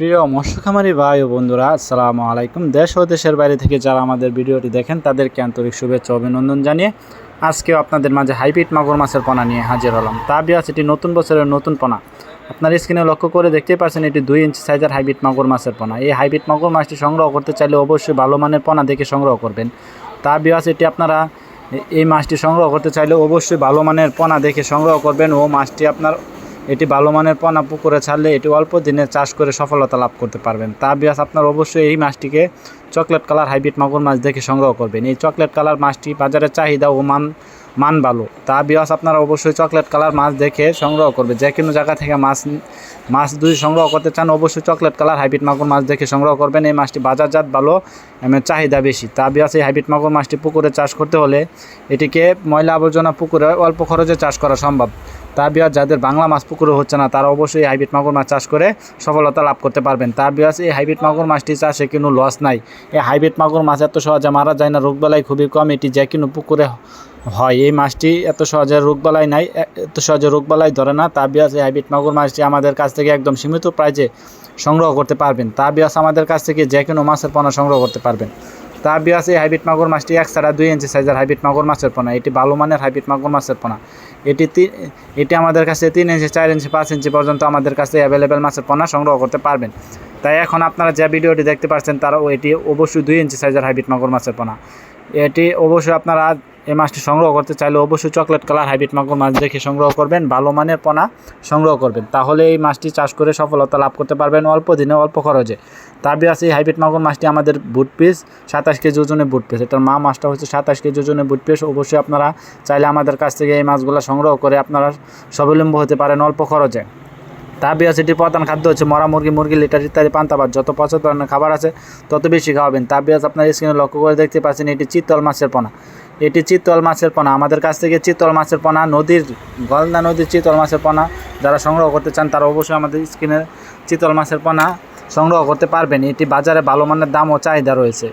প্রিয় মৎস্য খামারি ভাই ও বন্ধুরা, আসসালামু আলাইকুম। দেশ ও দেশের বাইরে থেকে যারা আমাদের ভিডিওটি দেখেন, তাদেরকে আন্তরিক শুভেচ্ছা অভিনন্দন জানিয়ে আজকেও আপনাদের মাঝে হাইব্রিড মাগুর মাছের পোনা নিয়ে হাজির হলাম। তা বিয়াস এটি নতুন বছরের নতুন পোনা। আপনার স্ক্রিনে লক্ষ্য করে দেখতেই পাচ্ছেন, এটি দুই ইঞ্চি সাইজের হাইব্রিড মাগুর মাছের পোনা। এই হাইব্রিড মাগুর মাছটি সংগ্রহ করতে চাইলে অবশ্যই ভালো মানের পোনা দেখে সংগ্রহ করবেন। তা বিয়াস এটি আপনারা এই মাছটি সংগ্রহ করতে চাইলে অবশ্যই ভালো মানের পোনা দেখে সংগ্রহ করবেন ও মাছটি আপনার এটি ভালো মানের পোনা পুকুরে ছাড়লে এটি অল্প দিনে চাষ করে সফলতা লাভ করতে পারবেন। তা বিয়াস আপনার অবশ্যই এই মাছটিকে চকলেট কালার হাইব্রিড মাগুর মাছ দেখে সংগ্রহ করবেন। এই চকলেট কালার মাছটি বাজারে চাহিদা ও মান মান ভালো। তা বিয়াস আপনারা অবশ্যই চকলেট কালার মাছ দেখে সংগ্রহ করবে। যে কোনো জায়গা থেকে মাছ মাছ যদি সংগ্রহ করতে চান, অবশ্যই চকলেট কালার হাইব্রিড মাগুর মাছ দেখে সংগ্রহ করবেন। এই মাছটি বাজারজাত ভালো চাহিদা বেশি। তা বিয়াস এই হাইব্রিড মাগুর মাছটি পুকুরে চাষ করতে হলে এটিকে ময়লা আবর্জনা পুকুরে অল্প খরচে চাষ করা সম্ভব। তা বিয়াস যাদের বাংলা মাছ পুকুরে হচ্ছে না, তারা অবশ্যই হাইব্রিড মাগুর মাছ চাষ করে সফলতা লাভ করতে পারবেন। তা বিয়াস এই হাইব্রিড মাগুর মাছটি চাষে কোনো লস নাই। এই হাইব্রিড মাগুর মাছ এত সহজে মারা যায় না রোগবালাই খুবই কম, এটি যে কোনো পুকুরে হয়। এই মাছটি এত সহজে রোগবালাই নাই এত সহজে রোগবালাই ধরে না। তা বিয়াস এই হাইব্রিড মাগুর মাছটি আমাদের কাছ থেকে একদম সীমিত প্রাইজে সংগ্রহ করতে পারবেন। তা বিয়াস আমাদের কাছ থেকে যে কোনো মাছের পণ্য সংগ্রহ করতে পারবেন। তা বিয়াস এই হাইব্রিড মাগুর মাছটি এক ছাড়া দুই ইঞ্চি সাইজের হাইব্রিড মাগুর মাছের পোনা। এটি ভালো মানের হাইব্রিড মাগুর মাছের পোনা। এটি এটি আমাদের কাছে তিন ইঞ্চি, চার ইঞ্চি, পাঁচ ইঞ্চি পর্যন্ত আমাদের কাছে অ্যাভেলেবেল মাছের পোনা সংগ্রহ করতে পারবেন। তাই এখন আপনারা যে ভিডিওটি দেখতে পাচ্ছেন তারা এটি অবশ্যই দুই ইঞ্চি সাইজের হাইব্রিড মাগুর মাছের পোনা। এটি অবশ্যই আপনারা এই মাছটি সংগ্রহ করতে চাইলে অবশ্যই চকলেট কালার হাইব্রিড মাগুর মাছ দেখে সংগ্রহ করবেন, ভালো মানের পোনা সংগ্রহ করবেন। তাহলে এই মাছটি চাষ করে সফলতা লাভ করতে পারবেন অল্প দিনে, অল্প খরচে। তার বিয়াস এই হাইব্রিড মাগুর মাছটি আমাদের বুট পিস সাতাশ কেজি ওজনের বুট পিস এটার মা মাছটা হচ্ছে সাতাশ কেজি ওজনের বুট পিস অবশ্যই আপনারা চাইলে আমাদের কাছ থেকে এই মাছগুলো সংগ্রহ করে আপনারা স্বাবলম্বী হতে পারেন অল্প খরচে। তা বিয়াস এটির প্রধান খাদ্য হচ্ছে মরা মুরগি মুরগি, লিটার ইত্যাদি পান্তাবাদ যত পছন্দ ধরনের খাবার আছে, তত বেশি খাওয়াবেন তা বিয়াস আপনার স্ক্রিনে লক্ষ্য করে দেখতে পাচ্ছেন এটি চিতল মাছের পোনা। এটি চিতল মাছের পোনা। আমাদের কাছ থেকে চিতল মাছের পোনা, নদীর, গলদা নদীর চিতল মাছের পোনা। যারা সংগ্রহ করতে চান, তারা অবশ্যই আমাদের স্ক্রিনের চিতল মাছের পোনা সংগ্রহ করতে পারবেন। এটি বাজারে ভালো মানের দাম ও চাহিদা রয়েছে।